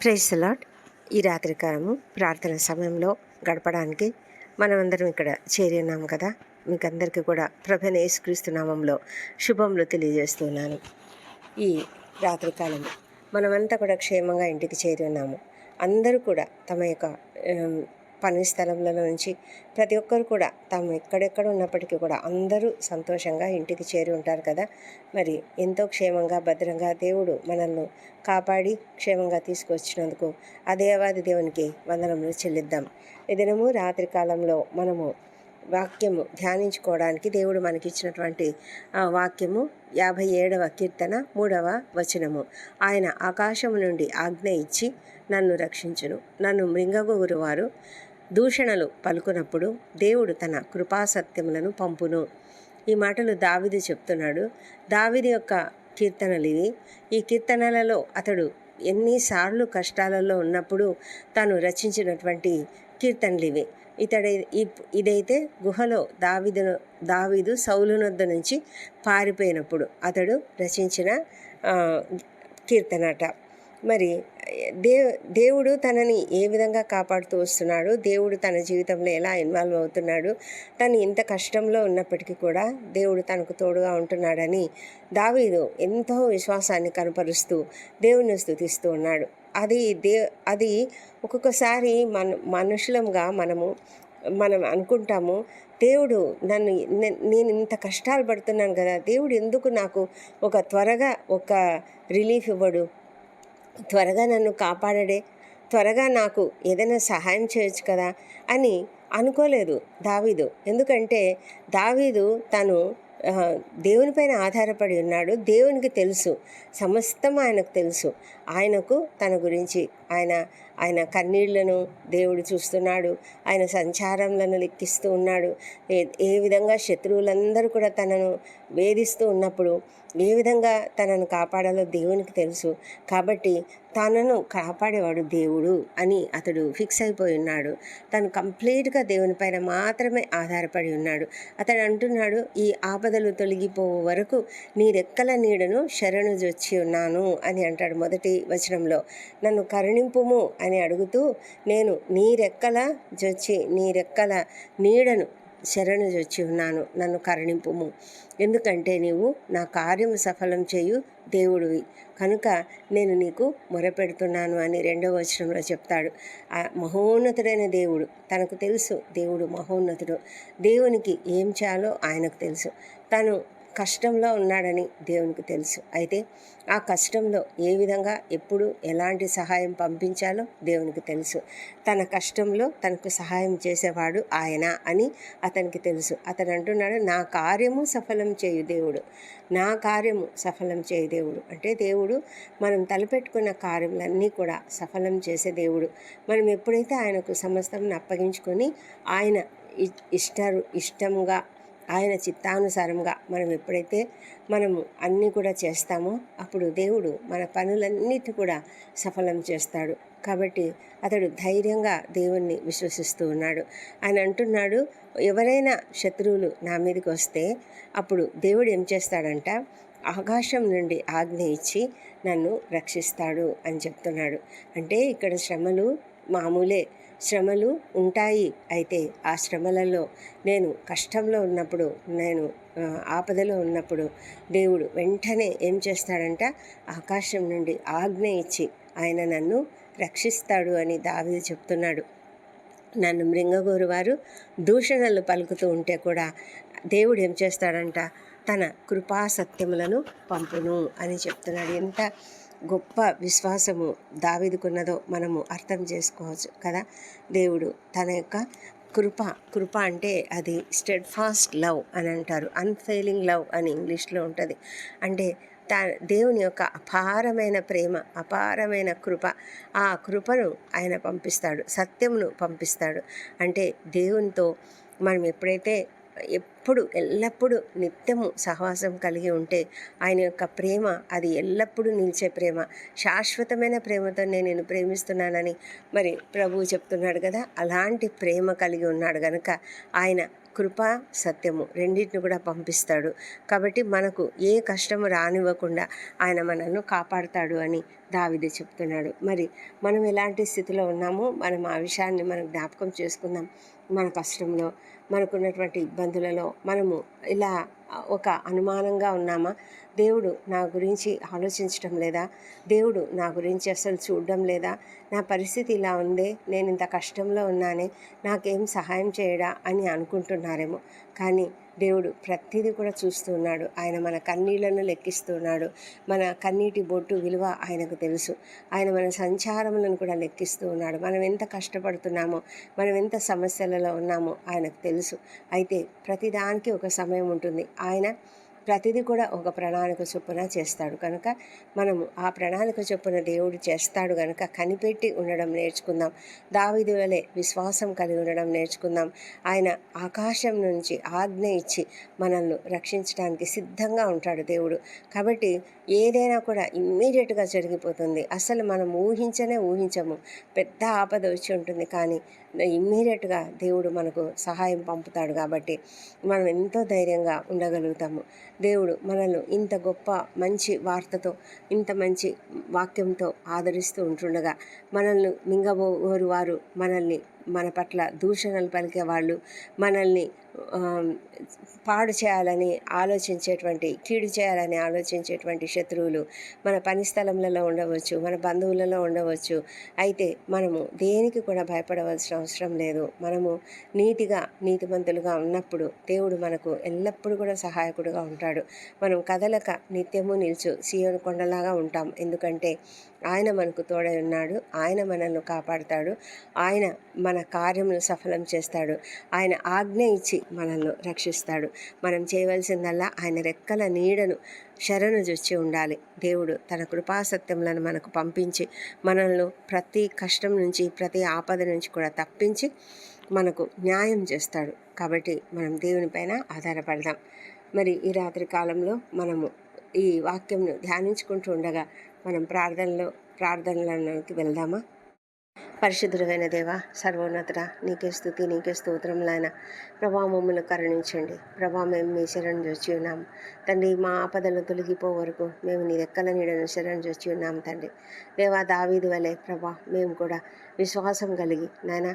Praise allot ఈ రాత్రికాలము ప్రార్థన సమయంలో గడపడానికి మనమందరం ఇక్కడ చేరి ఉన్నాము కదా. మీకు అందరికీ కూడా ప్రభన యేసుక్రీస్తు నామంలో శుభములు తెలియజేస్తున్నాను. ఈ రాత్రికాలము మనమంతా కూడా క్షేమంగా ఇంటికి చేరి ఉన్నాము. అందరూ కూడా తమ యొక్క పని స్థలంలో నుంచి ప్రతి ఒక్కరు కూడా తాము ఎక్కడెక్కడ ఉన్నప్పటికీ కూడా అందరూ సంతోషంగా ఇంటికి చేరి ఉంటారు కదా. మరి ఎంతో క్షేమంగా భద్రంగా దేవుడు మనల్ని కాపాడి క్షేమంగా తీసుకొచ్చినందుకు ఆ దేవాది దేవునికి వందనములు చెల్లిద్దాం. ఈ దినము రాత్రి కాలంలో మనము వాక్యము ధ్యానించుకోవడానికి దేవుడు మనకిచ్చినటువంటి ఆ వాక్యము యాభై ఏడవ కీర్తన మూడవ వచనము. ఆయన ఆకాశము నుండి ఆజ్ఞ ఇచ్చి నన్ను రక్షించును. నన్ను మృంగగోరు వారు దూషణలు పలుకునప్పుడు దేవుడు తన కృపాసత్యములను పంపును. ఈ మాటలు దావిది చెప్తున్నాడు. దావిది యొక్క కీర్తనలు ఇవి. ఈ కీర్తనలలో అతడు ఎన్నిసార్లు కష్టాలలో ఉన్నప్పుడు తాను రచించినటువంటి కీర్తనలు ఇవి. ఇతడి ఇదైతే గుహలో దావిదు దావీదు సౌలునొద్ద నుంచి పారిపోయినప్పుడు అతడు రచించిన కీర్తనట. మరి దే దేవుడు తనని ఏ విధంగా కాపాడుతూ వస్తున్నాడు? దేవుడు తన జీవితంలో ఎలా ఇన్వాల్వ్ అవుతున్నాడు? తను ఇంత కష్టంలో ఉన్నప్పటికీ కూడా దేవుడు తనకు తోడుగా ఉంటున్నాడని దావీదు ఎంతో విశ్వాసాన్ని కనపరుస్తూ దేవుని స్థుతిస్తూ ఉన్నాడు. అది దే అది ఒక్కొక్కసారి మన మనుషులంగా మనము మనం అనుకుంటాము దేవుడు నన్ను నేను ఇంత కష్టాలు పడుతున్నాను కదా దేవుడు ఎందుకు నాకు ఒక త్వరగా ఒక రిలీఫ్ ఇవ్వడు? త్వరగా నన్ను కాపాడడే త్వరగా నాకు ఏదైనా సహాయం చేయొచ్చు కదా అని అనుకోలేదు దావీదు. ఎందుకంటే దావీదు తను దేవునిపైన ఆధారపడి ఉన్నాడు. దేవునికి తెలుసు. సమస్తం ఆయనకు తెలుసు. ఆయనకు తన గురించి ఆయన ఆయన కన్నీళ్ళను దేవుడు చూస్తున్నాడు. ఆయన సంచారంలను లెక్కిస్తూ ఉన్నాడు. ఏ ఏ విధంగా శత్రువులందరూ కూడా తనను వేధిస్తూ ఉన్నప్పుడు ఏ విధంగా తనను కాపాడాలో దేవునికి తెలుసు. కాబట్టి తనను కాపాడేవాడు దేవుడు అని అతడు ఫిక్స్ అయిపోయి ఉన్నాడు. తను కంప్లీట్గా దేవుని పైన మాత్రమే ఆధారపడి ఉన్నాడు. అతడు అంటున్నాడు ఈ ఆపదలు తొలగిపోవు వరకు నీ రెక్కల నీడను శరణు జొచ్చి ఉన్నాను అని అంటాడు మొదటి వచనంలో. నన్ను కరుణింపుము అని అడుగుతూ నేను నీ రెక్కల జొచ్చి నీ రెక్కల నీడను శరణు వచ్చి ఉన్నాను నన్ను కరుణింపుము. ఎందుకంటే నీవు నా కార్యము సఫలం చేయు దేవుడివి. కనుక నేను నీకు మొరపెడుతున్నాను అని రెండవ వచనంలో చెప్తాడు. ఆ మహోన్నతుడైన దేవుడు తనకు తెలుసు దేవుడు మహోన్నతుడు. దేవునికి ఏం చేయాలో ఆయనకు తెలుసు. తను కష్టంలో ఉన్నాడని దేవునికి తెలుసు. అయితే ఆ కష్టంలో ఏ విధంగా ఎప్పుడు ఎలాంటి సహాయం పంపించాలో దేవునికి తెలుసు. తన కష్టంలో తనకు సహాయం చేసేవాడు ఆయన అని అతనికి తెలుసు. అతను అంటున్నాడు నా కార్యము సఫలం చేయు దేవుడు. నా కార్యము సఫలం చేయు దేవుడు. అంటే దేవుడు మనం తలపెట్టుకున్న కార్యములన్నీ కూడా సఫలం చేసే దేవుడు. మనం ఎప్పుడైతే ఆయనకు సమస్తం అప్పగించుకొని ఆయన ఇష్ట ఇష్టంగా ఆయన చిత్తానుసారంగా మనం ఎప్పుడైతే మనము అన్నీ కూడా చేస్తామో అప్పుడు దేవుడు మన పనులన్నిటి కూడా సఫలం చేస్తాడు. కాబట్టి అతడు ధైర్యంగా దేవుణ్ణి విశ్వసిస్తూ ఉన్నాడు. ఆయన అంటున్నాడు ఎవరైనా శత్రువులు నా మీదకి వస్తే అప్పుడు దేవుడు ఏం చేస్తాడంట? ఆకాశం నుండి ఆజ్ఞ ఇచ్చి నన్ను రక్షిస్తాడు అని చెప్తున్నాడు. అంటే ఇక్కడ శ్రమలు మామూలే. శ్రమలు ఉంటాయి. అయితే ఆ శ్రమలలో నేను కష్టంలో ఉన్నప్పుడు నేను ఆపదలో ఉన్నప్పుడు దేవుడు వెంటనే ఏం చేస్తాడంట? ఆకాశం నుండి ఆజ్ఞ ఇచ్చి ఆయన నన్ను రక్షిస్తాడు అని దావీదు చెప్తున్నాడు. నన్ను మృంగగోరు వారు దూషణలు పలుకుతూ ఉంటే కూడా దేవుడు ఏం చేస్తాడంట? తన కృపా సత్యములను పంపును అని చెప్తున్నాడు. ఎంత గొప్ప విశ్వాసము దావిదుకున్నదో మనము అర్థం చేసుకోవచ్చు కదా? దేవుడు తన యొక్క కృప కృప అంటే అది స్టెడ్ ఫాస్ట్ లవ్ అని అంటారు. అన్ఫెయిలింగ్ లవ్ అని ఇంగ్లీష్లో ఉంటుంది. అంటే తా దేవుని యొక్క అపారమైన ప్రేమ అపారమైన కృప ఆ కృపను ఆయన పంపిస్తాడు సత్యమును పంపిస్తాడు. అంటే దేవునితో మనం ఎప్పుడైతే ఎప్పుడు ఎల్లప్పుడూ నిత్యము సహవాసం కలిగి ఉంటే ఆయన యొక్క ప్రేమ అది ఎల్లప్పుడూ నిలిచే ప్రేమ. శాశ్వతమైన ప్రేమతో నేను నేను ప్రేమిస్తున్నానని మరి ప్రభువు చెప్తున్నాడు కదా అలాంటి ప్రేమ కలిగి ఉన్నాడు కనుక ఆయన కృప సత్యము రెండింటిని కూడా పంపిస్తాడు. కాబట్టి మనకు ఏ కష్టము రానివ్వకుండా ఆయన మనల్ని కాపాడుతాడు అని దావిది చెప్తున్నాడు. మరి మనం ఎలాంటి స్థితిలో ఉన్నామో మనం ఆ విషయాన్ని మనం జ్ఞాపకం చేసుకుందాం. మన కష్టంలో మనకున్నటువంటి ఇబ్బందులలో మనము ఇలా ఒక అనుమానంగా ఉన్నామా? దేవుడు నా గురించి ఆలోచించటం లేదా? దేవుడు నా గురించి అసలు చూడడం లేదా? నా పరిస్థితి ఇలా ఉందే నేను ఇంత కష్టంలో ఉన్నానే నాకేం సహాయం చేయడా అని అనుకుంటున్నారేమో. కానీ దేవుడు ప్రతిదీ కూడా చూస్తూ ఉన్నాడు. ఆయన మన కన్నీళ్ళను లెక్కిస్తున్నాడు మన కన్నీటి బొట్టు విలువ ఆయనకు తెలుసు. ఆయన మన సంచారములను కూడా లెక్కిస్తూ ఉన్నాడు. మనం ఎంత కష్టపడుతున్నామో మనం ఎంత సమస్యలలో ఉన్నామో ఆయనకు తెలుసు. అయితే ప్రతిదానికి ఒక సమయం ఉంటుంది. ఆయన ప్రతిదీ కూడా ఒక ప్రణాళిక చొప్పున చేస్తాడు. కనుక మనము ఆ ప్రణాళిక చొప్పున దేవుడు చేస్తాడు కనుక కనిపెట్టి ఉండడం నేర్చుకుందాం. దావిది వలె విశ్వాసం కలిగి ఉండడం నేర్చుకుందాం. ఆయన ఆకాశం నుంచి ఆజ్ఞ ఇచ్చి మనల్ని రక్షించడానికి సిద్ధంగా ఉంటాడు దేవుడు. కాబట్టి ఏదైనా కూడా ఇమ్మీడియట్గా జరిగిపోతుంది. అసలు మనం ఊహించనే ఊహించము. పెద్ద ఆపద వచ్చి ఉంటుంది. కానీ ఇమ్మీడియట్గా దేవుడు మనకు సహాయం పంపుతాడు కాబట్టి మనం ఎంతో ధైర్యంగా ఉండగలుగుతాము. దేవుడు మనల్ని ఇంత గొప్ప మంచి వార్తతో ఇంత మంచి వాక్యంతో ఆదరిస్తూ ఉంటుండగా మనల్ని మింగబోరు వారు మనల్ని మన పట్ల దూషణలు పలికే వాళ్ళు మనల్ని పాడు చేయాలని ఆలోచించేటువంటి కీడు చేయాలని ఆలోచించేటువంటి శత్రువులు మన పని స్థలంలో ఉండవచ్చు మన బంధువులలో ఉండవచ్చు. అయితే మనము దేనికి కూడా భయపడవలసిన అవసరం లేదు. మనము నీతిగా నీతిమంతులుగా ఉన్నప్పుడు దేవుడు మనకు ఎల్లప్పుడూ కూడా సహాయకుడుగా ఉంటాడు. మనం కదలక నిత్యము నిల్చు సీయోను కొండలాగా ఉంటాం. ఎందుకంటే ఆయన మనకు తోడై ఉన్నాడు. ఆయన మనల్ని కాపాడుతాడు. ఆయన మన కార్యములు సఫలం చేస్తాడు. ఆయన ఆజ్ఞ ఇచ్చి మనల్ని రక్షిస్తాడు. మనం చేయవలసిందల్లా ఆయన రెక్కల నీడను శరణు చూచి ఉండాలి. దేవుడు తన కృపాసత్యములను మనకు పంపించి మనల్ని ప్రతి కష్టం నుంచి ప్రతి ఆపద నుంచి కూడా తప్పించి మనకు న్యాయం చేస్తాడు. కాబట్టి మనం దేవుని పైన ఆధారపడదాం. మరి ఈ రాత్రి కాలంలో మనము ఈ వాక్యంను ధ్యానించుకుంటూ ఉండగా మనం ప్రార్థనలో ప్రార్థనలకి వెళ్దామా? పరిశుద్ధుడైన దేవ సర్వోన్నతుడ నీకే స్థుతి నీకే స్తోత్రములైన ప్రభా మమ్మల్ని కరుణించండి. ప్రభా మేము మీ శరణ్ చూచి ఉన్నాం. తండ్రి మా ఆపదలు తొలగిపో వరకు మేము నీ రెక్కల నీడను శరణ్ చూచి ఉన్నాం తండ్రి. దేవా దావీది వలె ప్రభా మేము కూడా విశ్వాసం కలిగి నాయన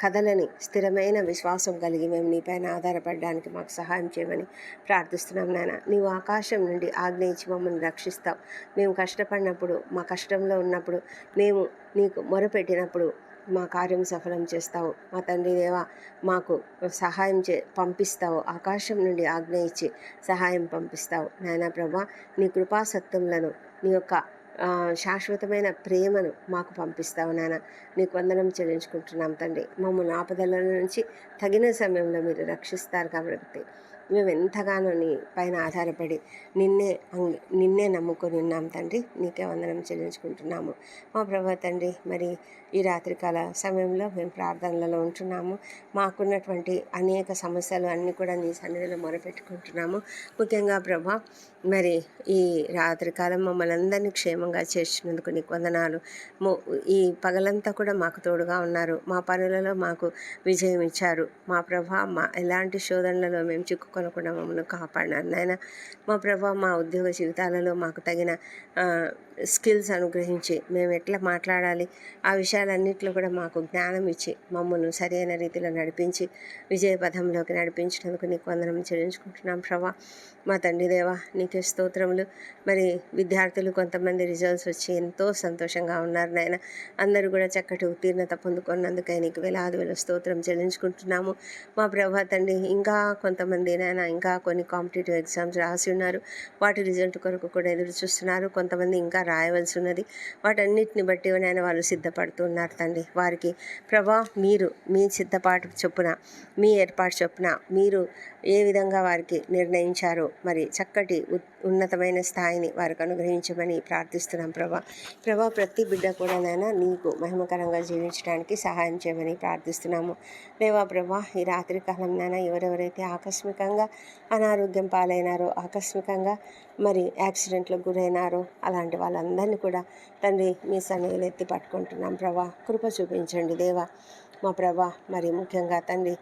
కథలని స్థిరమైన విశ్వాసం కలిగి మేము నీపైన ఆధారపడడానికి మాకు సహాయం చేయమని ప్రార్థిస్తున్నాం నాయన. నీవు ఆకాశం నుండి ఆగ్నేయించి మమ్మల్ని రక్షిస్తావు. మేము కష్టపడినప్పుడు మా కష్టంలో ఉన్నప్పుడు మేము నీకు మొరపెట్టినప్పుడు మా కార్యం సఫలం చేస్తావు. మా తండ్రి దేవా మాకు సహాయం చే పంపిస్తావు. ఆకాశం నుండి ఆజ్ఞ ఇచ్చి సహాయం పంపిస్తావు. నాయన ప్రభా నీ కృపాసత్యములను నీ యొక్క శాశ్వతమైన ప్రేమను మాకు పంపిస్తావు నాన్న. నీకు వందనం చెల్లించుకుంటున్నాం తండ్రి. మమ్మల్ని ఆపదల నుంచి తగిన సమయంలో మీరు రక్షిస్తారు కాబట్టి మేము ఎంతగానో నీ పైన ఆధారపడి నిన్నే నిన్నే నమ్ముకొని ఉన్నాం తండ్రి. నీకే వందనం చెల్లించుకుంటున్నాము. మా ప్రభా తండ్రి మరి ఈ రాత్రికాల సమయంలో మేము ప్రార్థనలలో ఉంటున్నాము. మాకున్నటువంటి అనేక సమస్యలు అన్నీ కూడా నీ సన్నిధిలో మొరపెట్టుకుంటున్నాము. ముఖ్యంగా ప్రభా మరి ఈ రాత్రికాలం మమ్మల్ని అందరినీ క్షేమంగా చేర్చినందుకు నీకు వందనాలు. ఈ పగలంతా కూడా మాకు తోడుగా ఉన్నారు. మా పనులలో మాకు విజయం ఇచ్చారు. మా ప్రభా మా ఎలాంటి శోధనలలో మేము చిక్కుకొనకుండా మమ్మల్ని కాపాడినారు. నాయన మా ప్రభా మా ఉద్యోగ జీవితాలలో మాకు తగిన స్కిల్స్ అనుగ్రహించి మేము ఎట్లా మాట్లాడాలి ఆ విషయాలన్నింటిలో కూడా మాకు జ్ఞానం ఇచ్చి మమ్మల్ని సరైన రీతిలో నడిపించి విజయపథంలోకి నడిపించినందుకు నీకు వందనం చెల్లించుకుంటున్నాం. ప్రభా మా తండ్రి దేవ నీకే స్తోత్రములు. మరి విద్యార్థులు కొంతమంది రిజల్ట్స్ వచ్చి ఎంతో సంతోషంగా ఉన్నారు నాయన. అందరూ కూడా చక్కటి ఉత్తీర్ణత పొందుకున్నందుకై నీకు వేలాది వేల స్తోత్రం చెల్లించుకుంటున్నాము. మా ప్రభా తండ్రి ఇంకా కొంతమంది నాయన ఇంకా కొన్ని కాంపిటేటివ్ ఎగ్జామ్స్ రాసి ఉన్నారు. వాటి రిజల్ట్ కొరకు కూడా ఎదురు చూస్తున్నారు. కొంతమంది ఇంకా రాయవలసి ఉన్నది వాటన్నిటిని బట్టి నాయన వాళ్ళు సిద్ధపడుతున్నారు తండ్రి. వారికి ప్రభా మీరు మీ సిద్ధపాటు చొప్పున మీ ఏర్పాటు చొప్పున మీరు ఏ విధంగా వారికి నిర్ణయించారో మరి చక్కటి ఉన్నతమైన స్థాయిని వారికి అనుగ్రహించమని ప్రార్థిస్తున్నాం ప్రభా. ప్రభా ప్రతి బిడ్డ కూడా నాయన నీకు మహిమకరంగా జీవించడానికి సహాయం చేయమని ప్రార్థిస్తున్నాము. దేవా ప్రభా ఈ రాత్రి కాలం నాయన ఎవరెవరైతే ఆకస్మికంగా అనారోగ్యం పాలైనారో ఆకస్మికంగా మరి యాక్సిడెంట్లకు గురైనారో అలాంటి వాళ్ళ అందరినీ కూడా తండ్రి మీ సన్నిధిలో ఎత్తి పట్టుకుంటున్నాం ప్రభా. కృప చూపించండి దేవా. మా ప్రభా మరి ముఖ్యంగా తండ్రి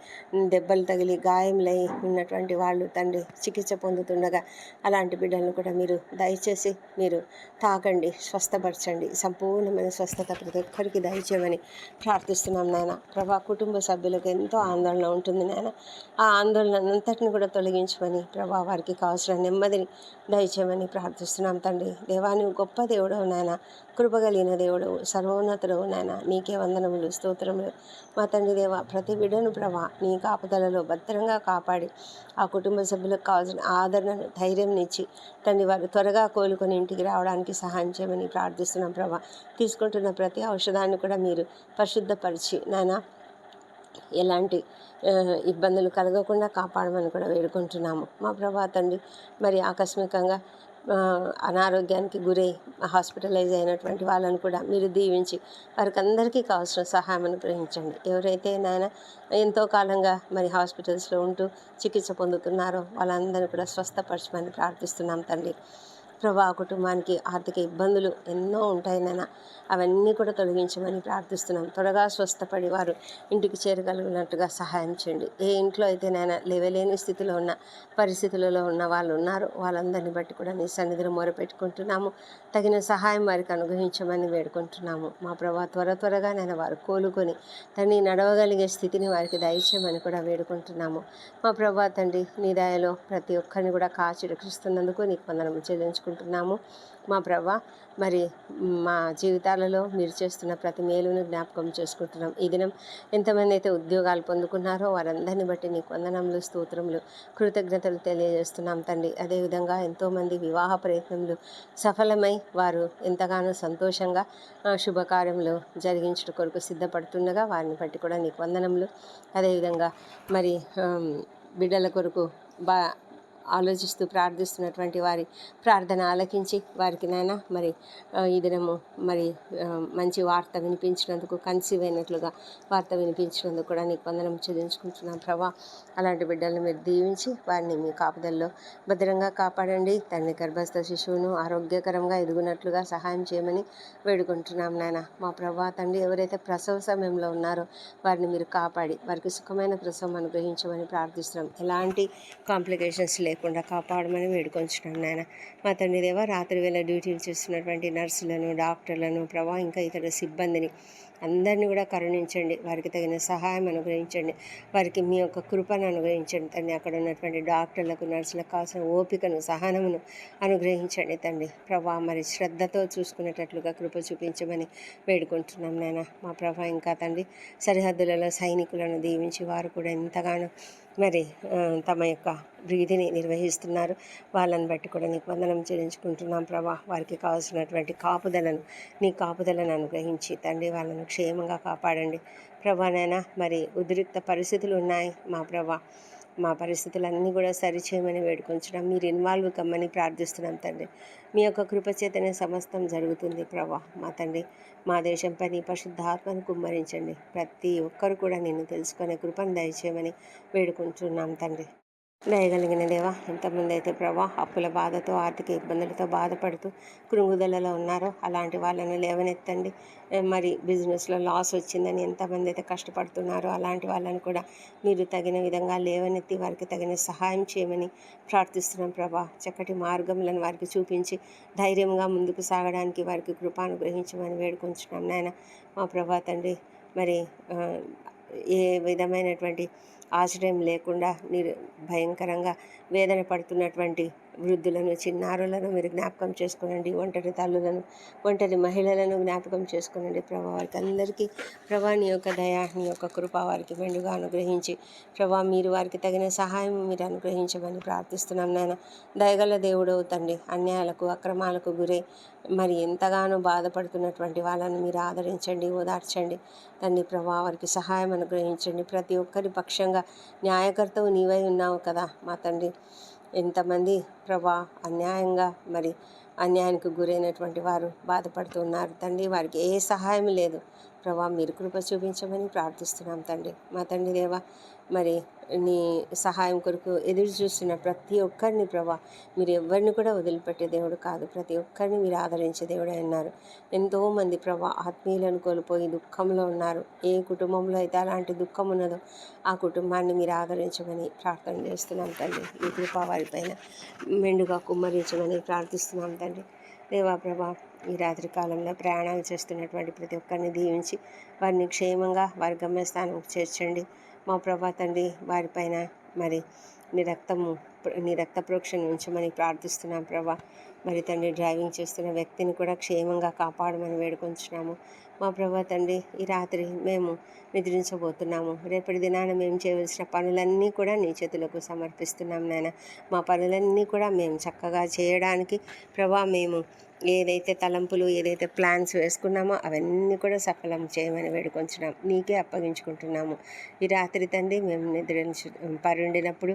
దెబ్బలు తగిలి గాయములై ఉన్నటువంటి వాళ్ళు తండ్రి చికిత్స పొందుతుండగా అలాంటి బిడ్డలను కూడా మీరు దయచేసి మీరు తాకండి స్వస్థపరచండి. సంపూర్ణమైన స్వస్థత ప్రతి ఒక్కరికి దయచేయమని ప్రార్థిస్తున్నాం నాయన. ప్రభా కుటుంబ సభ్యులకు ఎంతో ఆందోళన ఉంటుంది నాయన. ఆ ఆందోళన అంతటిని కూడా తొలగించమని ప్రభా వారికి కావాల్సిన నెమ్మదిని దయచేయమని ప్రార్థిస్తున్నాం తండ్రి. దేవాని గొప్ప దేవుడవు నాయన. కృపగలిగిన దేవుడు సర్వోన్నతుడు నాయన. నీకే వందనములు స్తోత్రములు. మా తండ్రి దేవ ప్రతి బిడ్డను ప్రభా నీ కాపుదలలో భద్రంగా కాపాడి ఆ కుటుంబ సభ్యులకు కావాల్సిన ఆదరణను ధైర్యం ఇచ్చి తండ్రి వారు త్వరగా కోలుకొని ఇంటికి రావడానికి సహాయం చేయమని ప్రార్థిస్తున్నాం ప్రభా. తీసుకుంటున్న ప్రతి ఔషధాన్ని కూడా మీరు పరిశుద్ధపరిచి నాయన ఎలాంటి ఇబ్బందులు కలగకుండా కాపాడమని కూడా వేడుకుంటున్నాము. మా ప్రభా తండ్రి మరి ఆకస్మికంగా అనారోగ్యానికి గురై హాస్పిటలైజ్ అయినటువంటి వాళ్ళని కూడా మీరు దీవించి వారికి అందరికీ కావాల్సిన సహాయం అనుగ్రహించండి. ఎవరైతే నాయన ఎంతో కాలంగా మరి హాస్పిటల్స్లో ఉంటూ చికిత్స పొందుతున్నారో వాళ్ళందరినీ కూడా స్వస్థపరచమని ప్రార్థిస్తున్నాం తండ్రి. ప్రభా కుటుంబానికి ఆర్థిక ఇబ్బందులు ఎన్నో ఉంటాయి నాన్న. అవన్నీ కూడా తొలగించమని ప్రార్థిస్తున్నాం. త్వరగా స్వస్థపడి వారు ఇంటికి చేరగలిగినట్టుగా సహాయం చేయండి. ఏ ఇంట్లో అయితే నాయన లేవలేని స్థితిలో ఉన్న పరిస్థితులలో ఉన్న వాళ్ళు ఉన్నారు వాళ్ళందరిని బట్టి కూడా నీ సన్నిధిలో మొరపెట్టుకుంటున్నాము తగిన సహాయం వారికి అనుగ్రహించమని వేడుకుంటున్నాము. మా ప్రభా త్వర త్వరగా నేను వారు కోలుకొని తండ్రి నడవగలిగే స్థితిని వారికి దయచేయమని కూడా వేడుకుంటున్నాము. మా ప్రభా తండ్రి నీ దయలో ప్రతి ఒక్కరిని కూడా కాచి రక్షిస్తున్నందుకు నీకు వందనము చెల్లించుకుంటున్నాము. మా ప్రభా మరి మా జీవితాలలో మీరు చేస్తున్న ప్రతి మేలును జ్ఞాపకం చేసుకుంటున్నాం. ఈ దినం ఎంతమంది అయితే ఉద్యోగాలు పొందుకున్నారో వారందరిని బట్టి నీకు వందనములు స్తోత్రములు కృతజ్ఞతలు తెలియజేస్తున్నాం తండ్రి. అదేవిధంగా ఎంతోమంది వివాహ ప్రయత్నములు సఫలమై వారు ఎంతగానో సంతోషంగా శుభకార్యంలో శుభకార్యములు జరిగించడం కొరకు సిద్ధపడుతుండగా వారిని బట్టి కూడా నీకు వందనములు. అదేవిధంగా మరి బిడ్డల కొరకు బా ఆలోచిస్తూ ప్రార్థిస్తున్నటువంటి వారి ప్రార్థన ఆలకించి వారికి నాయన మరి ఈ దినము మరి మంచి వార్త వినిపించినందుకు కన్సీవ్ అయినట్లుగా వార్త వినిపించినందుకు కూడా నీకు వందనం చెల్లించుకుంటున్నాం ప్రభా. అలాంటి బిడ్డలను మీరు దీవించి వారిని మీ కాపుదల్లో భద్రంగా కాపాడండి. తండ్రి గర్భస్థ శిశువును ఆరోగ్యకరంగా ఎదుగునట్లుగా సహాయం చేయమని వేడుకుంటున్నాం నాయన. మా ప్రభా తండ్రి ఎవరైతే ప్రసవ సమయంలో ఉన్నారో వారిని మీరు కాపాడి వారికి సుఖమైన ప్రసవం అనుగ్రహించమని ప్రార్థిస్తున్నాం. ఎలాంటి కాంప్లికేషన్స్ లేకుండా కాపాడమని వేడుకొంచున్నాం నాయన. మా తండ్రి దేవ రాత్రి వేళ డ్యూటీలు చేస్తున్నటువంటి నర్సులను డాక్టర్లను ప్రభా ఇంకా ఇతర సిబ్బందిని అందరినీ కూడా కరుణించండి. వారికి తగిన సహాయం అనుగ్రహించండి. వారికి మీ యొక్క కృపను అనుగ్రహించండి తండ్రి. అక్కడ ఉన్నటువంటి డాక్టర్లకు నర్సులకు కావాల్సిన ఓపికను సహనమును అనుగ్రహించండి తండ్రి. ప్రభా మరి శ్రద్ధతో చూసుకునేటట్లుగా కృప చూపించమని వేడుకుంటున్నాం నాయన. మా ప్రభా ఇంకా తండ్రి సరిహద్దులలో సైనికులను దీవించి వారు కూడా ఎంతగానో మరి తమ యొక్క వీధిని నిర్వహిస్తున్నారు. వాళ్ళని బట్టి కూడా నీకు వందనం చెల్లించుకుంటున్నాం ప్రభా. వారికి కావాల్సినటువంటి కాపుదలను నీ కాపుదలను అనుగ్రహించి తండ్రి వాళ్ళను క్షేమంగా కాపాడండి. ప్రభానైనా మరి ఉద్రిక్త పరిస్థితులు ఉన్నాయి. మా ప్రభా మా పరిస్థితులన్నీ కూడా సరిచేయమని వేడుకొంచడం మీరు ఇన్వాల్వ్ కమ్మని ప్రార్థిస్తున్నాం తండ్రి. మీ యొక్క కృపచేతనే సమస్తం జరుగుతుంది ప్రభా మా తండ్రి. మా దేశంపై నీ పరిశుద్ధాత్మను కుమ్మరించండి. ప్రతి ఒక్కరు కూడా నిన్ను తెలుసుకునే కృపను దయచేయమని వేడుకుంటున్నాం తండ్రి. దయగలిగిన దేవా ఎంతమంది అయితే ప్రభా అప్పుల బాధతో ఆర్థిక ఇబ్బందులతో బాధపడుతూ కృంగుదలలో ఉన్నారో. అలాంటి వాళ్ళని లేవనెత్తండి. మరి బిజినెస్లో లాస్ వచ్చిందని ఎంతమంది అయితే కష్టపడుతున్నారో అలాంటి వాళ్ళని కూడా మీరు తగిన విధంగా లేవనెత్తి వారికి తగిన సహాయం చేయమని ప్రార్థిస్తున్నాం ప్రభా. చక్కటి మార్గములను వారికి చూపించి ధైర్యంగా ముందుకు సాగడానికి వారికి కృపానుగ్రహించమని వేడుకుంటున్నాం నాయన. మా ప్రభా తండ్రి మరి ఏ విధమైనటువంటి ఆశ్రయం లేకుండా నిర్ భయంకరంగా వేదన పడుతున్నటువంటి వృద్ధులను చిన్నారులను మీరు జ్ఞాపకం చేసుకోనండి. ఒంటరి తల్లులను ఒంటరి మహిళలను జ్ఞాపకం చేసుకోనండి. ప్రభా వారికి అందరికీ ప్రభా నీ యొక్క దయాని నీ యొక్క కృప వారికి మెండుగా అనుగ్రహించి ప్రభా మీరు వారికి తగిన సహాయం మీరు అనుగ్రహించమని ప్రార్థిస్తున్నాం నాయన. దయగల దేవుడవు తండ్రి అన్యాయాలకు అక్రమాలకు గురై మరి ఎంతగానో బాధపడుతున్నటువంటి వాళ్ళని మీరు ఆదరించండి ఓదార్చండి. తండ్రి ప్రభా వారికి సహాయం అనుగ్రహించండి. ప్రతి ఒక్కరి పక్షంగా న్యాయకర్తవు నీవై ఉన్నావు కదా మా తండ్రి. ఎంతమంది ప్రభా అన్యాయంగా మరి అన్యాయానికి గురైనటువంటి వారు బాధపడుతున్నారు తండ్రి. వారికి ఏ సహాయం లేదు. ప్రభా మీరు కృప చూపించమని ప్రార్థిస్తున్నాం తండ్రి. మా తండ్రి దేవ మరి నీ సహాయం కొరకు ఎదురు చూస్తున్న ప్రతి ఒక్కరిని ప్రభా మీరు ఎవరిని కూడా వదిలిపెట్టే దేవుడు కాదు. ప్రతి ఒక్కరిని మీరు ఆదరించే దేవుడు అన్నారు. ఎంతోమంది ప్రభా ఆత్మీయులను కోల్పోయి దుఃఖంలో ఉన్నారు. ఏ కుటుంబంలో అయితే అలాంటి దుఃఖం ఉన్నదో ఆ కుటుంబాన్ని మీరు ఆదరించమని ప్రార్థన చేస్తున్నాం తండ్రి. మీ కృప వారిపైన మెండుగా కుమ్మరించమని ప్రార్థిస్తున్నాం తండ్రి. దేవా ప్రభా ఈ రాత్రి కాలంలో ప్రయాణాలు చేస్తున్నటువంటి ప్రతి ఒక్కరిని దీవించి వారిని క్షేమంగా వారి గమ్యస్థానం చేర్చండి. మా ప్రభా తండ్రి వారిపైన మరి నీ రక్తము నీ రక్త ప్రోక్షణ ఉంచమని ప్రార్థిస్తున్నాం ప్రభా. మరి తండ్రి డ్రైవింగ్ చేస్తున్న వ్యక్తిని కూడా క్షేమంగా కాపాడమని వేడుకొంచున్నాము. మా ప్రభా తండ్రి ఈ రాత్రి మేము నిద్రించబోతున్నాము. రేపటి దినాన మేము చేయవలసిన పనులన్నీ కూడా నీ చేతులకు సమర్పిస్తున్నాం నాయన. మా పనులన్నీ కూడా మేము చక్కగా చేయడానికి ప్రభా మేము ఏదైతే తలంపులు ఏదైతే ప్లాన్స్ వేసుకున్నామో అవన్నీ కూడా సఫలం చేయమని వేడుకొంచున్నాం. నీకే అప్పగించుకుంటున్నాము. ఈ రాత్రి తండ్రి మేము నిద్రించు పరుండినప్పుడు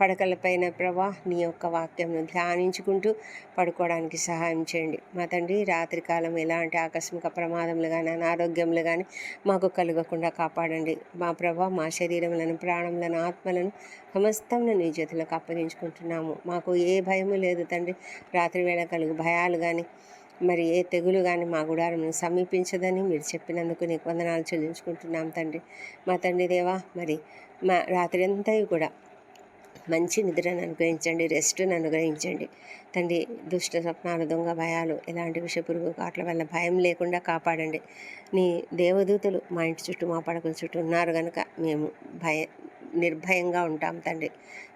పడకలపైన ప్రభా నీ యొక్క వాక్యంను ధ్యానించుకుంటూ కాపాడుకోవడానికి సహాయం చేయండి. మా తండ్రి రాత్రి కాలం ఎలాంటి ఆకస్మిక ప్రమాదములు కానీ అనారోగ్యములు కానీ మాకు కలగకుండా కాపాడండి. మా ప్రభా మా శరీరములను ప్రాణములను ఆత్మలను సమస్తం నీ చేతులకు అప్పగించుకుంటున్నాము. మాకు ఏ భయము లేదు తండ్రి. రాత్రి వేళ కలుగు భయాలు కానీ మరి ఏ తెగులు కానీ మా గుడారం సమీపించదని మీరు చెప్పినందుకు నీకు వందనాలు చెల్లించుకుంటున్నాం తండ్రి. మా తండ్రి దేవా మరి మా రాత్రి అంతా కూడా మంచి నిద్రను అనుగ్రహించండి రెస్ట్ను అనుగ్రహించండి. తండ్రి దుష్ట స్వప్నాలు దొంగ భయాలు ఎలాంటి విషపురుగు కాట్ల వల్ల భయం లేకుండా కాపాడండి. నీ దేవదూతలు మా ఇంటి చుట్టూ మా పడకల చుట్టూ ఉన్నారు కనుక మేము భయ నిర్భయంగా ఉంటాం తండ్రి.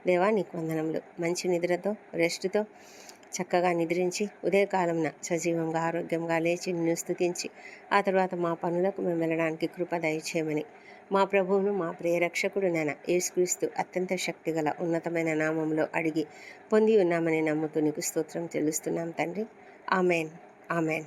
దేవా నీకు వందనములు. మంచి నిద్రతో రెస్ట్తో చక్కగా నిద్రించి ఉదయకాలంన సజీవంగా ఆరోగ్యంగా లేచి నిన్ను స్థుతించి ఆ తర్వాత మా పనులకు మేము వెళ్ళడానికి కృప దయచేయమని మా ప్రభువును మా ప్రియరక్షకుడు నన యేసుక్రీస్తు అత్యంత శక్తిగల ఉన్నతమైన నామంలో అడిగి పొంది ఉన్నామని నమ్ముతూ నీకు స్తోత్రం చెల్లిస్తున్నాం తండ్రి. ఆమెన్. ఆమెన్.